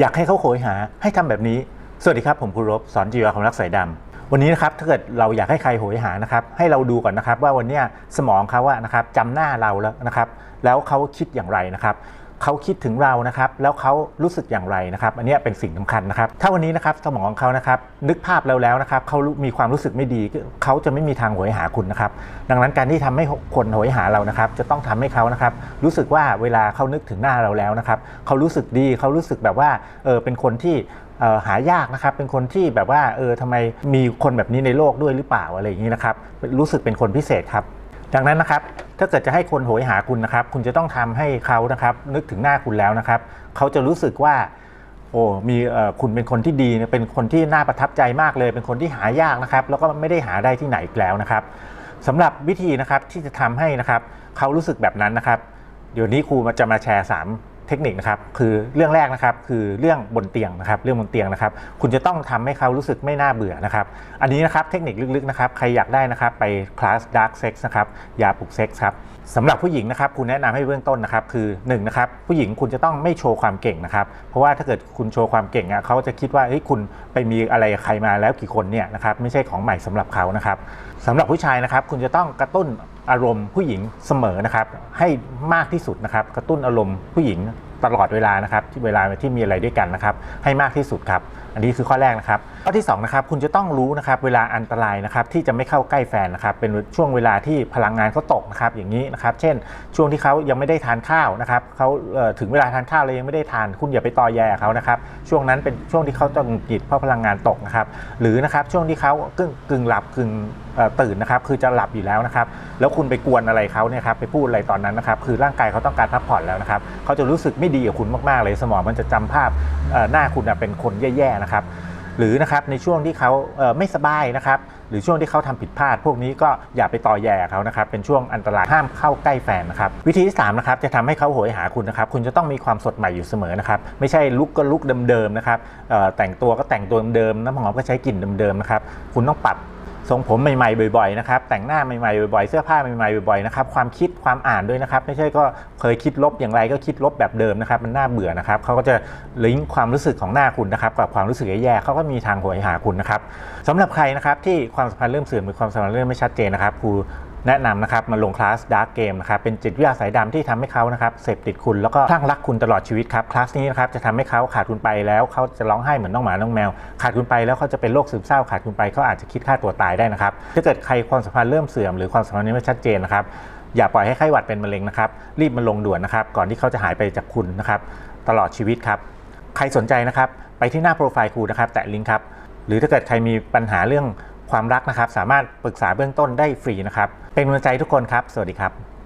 อยากให้เขาโหยหาให้ทำแบบนี้ สวัสดีครับ ผมครูรบสอนจีวาคำรักสายดำวันนี้นะครับถ้าเกิดเราอยากให้ใครโหยหานะครับ ให้เราดูก่อนนะครับว่าวันนี้สมองเขาว่านะครับจำหน้าเราแล้วนะครับ แล้วเขาคิดอย่างไรนะครับ เขาคิดถึงเรานะครับ แล้วเขารู้สึกอย่างไรนะครับ อันนี้เป็นสิ่งสำคัญนะครับ ถ้าวันนี้นะครับสมองของเขานะครับนึกภาพเราแล้วนะครับเขามีความรู้สึกไม่ดีเขาจะไม่มีทางโหยหาคุณนะครับ ดังนั้นการที่ทำให้คนโหยหาเรานะครับ จะต้องทำให้เขานะครับ รู้สึกว่าเวลาเขานึกถึงหน้าเราแล้วนะครับเขารู้สึกดีเขารู้สึกแบบว่าเออเป็นคนที่หายากนะครับ เป็นคนที่แบบว่าเออทำไมมีคนแบบนี้ในโลกด้วยหรือเปล่าอะไรอย่างนี้นะครับ รู้สึกเป็นคนพิเศษครับ ดังนั้นนะครับถ้าเกิดจะให้คนโหยหาคุณนะครับ คุณจะต้องทำให้เขานะครับ นึกถึงหน้าคุณแล้วนะครับ เขาจะรู้สึกว่า โอ้มีเอ่อคุณเป็นคนที่ดีเป็นคนที่น่าประทับใจมากเลย เป็นคนที่หายากนะครับ แล้วก็ไม่ได้หาได้ที่ไหนอีกแล้วนะครับสำหรับวิธีนะครับที่จะทำให้นะครับเขารู้สึกแบบนั้นนะครับ เดี๋ยวนี้ครูจะมาแชร์ 3 เทคนิคนะครับคือเรื่องแรกนะครับคือเรื่องบนเตียงนะครับเรื่องบนเตียงนะครับ คุณจะต้องทำให้เขารู้สึกไม่น่าเบื่อนะครับ อันนี้นะครับเทคนิคลึกๆนะครับใครอยากได้นะครับไปคลาส Dark Sex นะครับยาปลุกเซ็กส์ครับสำหรับผู้หญิงนะครับคุณแนะนำให้เบื้องต้นนะครับคือ1นะครับผู้หญิงคุณจะต้องไม่โชว์ความเก่งนะครับ เพราะว่าถ้าเกิดคุณโชว์ความเก่งอะเขาจะคิดว่าเฮ้ยคุณไปมีอะไรใครมาแล้วกี่คนเนี่ยนะครับไม่ใช่ของใหม่สำหรับเขานะครับสำหรับผู้ชายนะครับคุณจะต้องกระตุ้น อารมณ์ผู้หญิงเสมอนะครับ ให้มากที่สุดนะครับ กระตุ้นอารมณ์ผู้หญิงตลอดเวลานะครับที่เวลาที่มีอะไรด้วยกันนะครับ ให้มากที่สุดครับ อันนี้คือข้อแรกนะครับ ข้อที่สองนะครับคุณจะต้องรู้นะครับเวลาอันตรายนะครับที่จะไม่เข้าใกล้แฟนนะครับ เป็นช่วงเวลาที่พลังงานเขาตกนะครับอย่างนี้นะครับ เช่น ช่วงที่เขายังไม่ได้ทานข้าวนะครับเขาถึงเวลาทานข้าวเลยยังไม่ได้ทาน คุณอย่าไปตอแยเขานะครับช่วงนั้นเป็นช่วงที่เขาต้องหงุดหงิดเพราะพลังงานตกนะครับหรือนะครับช่วงที่เขากึ่งกึ่งหลับกึ่งตื่นนะครับคือจะหลับอยู่แล้วนะครับแล้วคุณไปกวนอะไรเขาเนี่ยครับไปพูดอะไรตอนนั้นนะครับคือร่างกายเขาต้องการพักผ่อนแล้วนะครับเขาจะรู้สึกไม่ดีกับคุณมากๆเลย สมองมันจะจำภาพหน้าคุณเป็นคนแย่ๆนะครับหรือนะครับในช่วงที่เขาไม่สบายนะครับหรือช่วงที่เขาทำผิดพลาด พวกนี้ก็อย่าไปต่อแย่เขานะครับเป็นช่วงอันตรายห้ามเข้าใกล้แฟนนะครับวิธีที่3นะครับจะทำให้เขาโหยหาคุณนะครับคุณจะต้องมีความสดใหม่อยู่เสมอนะครับไม่ใช่ลุกก็ลุกเดิมๆนะครับแต่งตัวก็แต่งตัวเดิมๆน้ำหอมก็ใช้กลิ่นเดิมๆนะครับคุณต้องปรับ ทรงผมใหม่ๆบ่อยๆนะครับแต่งหน้าใหม่ๆบ่อยๆเสื้อผ้าใหม่ๆบ่อยๆนะครับความคิดความอ่านด้วยนะครับ ไม่ใช่ก็เคยคิดลบอย่างไรก็คิดลบแบบเดิมนะครับ มันน่าเบื่อนะครับเขาก็จะลิงก์ความรู้สึกของหน้าคุณนะครับกับความรู้สึกแย่ๆเขาก็มีทางหวยหาคุณนะครับสำหรับใครนะครับที่ความสัมพันธ์เริ่มเสื่อมหรือความสัมพันธ์เริ่มไม่ชัดเจนนะครับครู แนะนำนะครับมาลงคลาส Dark Game นะครับเป็นจิตวิทยาสายดำที่ทำให้เขานะครับเสพติดคุณแล้วก็คลั่งรักคุณตลอดชีวิตครับคลาสนี้นะครับจะทำให้เขาขาดคุณไปแล้วเขาจะร้องไห้เหมือนน้องหมาน้องแมว ขาดคุณไปแล้วเขาจะเป็นโรคซึมเศร้าขาดคุณไปเขาอาจจะคิดฆ่าตัวตายได้นะครับถ้าเกิดใครความสัมพันธ์เริ่มเสื่อมหรือความสัมพันธ์นี้ไม่ชัดเจนนะครับอย่าปล่อยให้ไข้หวัดเป็นมะเร็งนะครับรีบมาลงด่วนนะครับก่อนที่เขาจะหายไปจากคุณนะครับตลอดชีวิตครับใครสนใจนะครับไปที่หน้าโปรไฟล์ครูนะครับแตะลิงก์ครับหรือถ้าเกิดใครมีปัญหาเรื่อง ความรักนะครับ สามารถปรึกษาเบื้องต้นได้ฟรีนะครับ เป็นกำลังใจทุกคนครับ สวัสดีครับ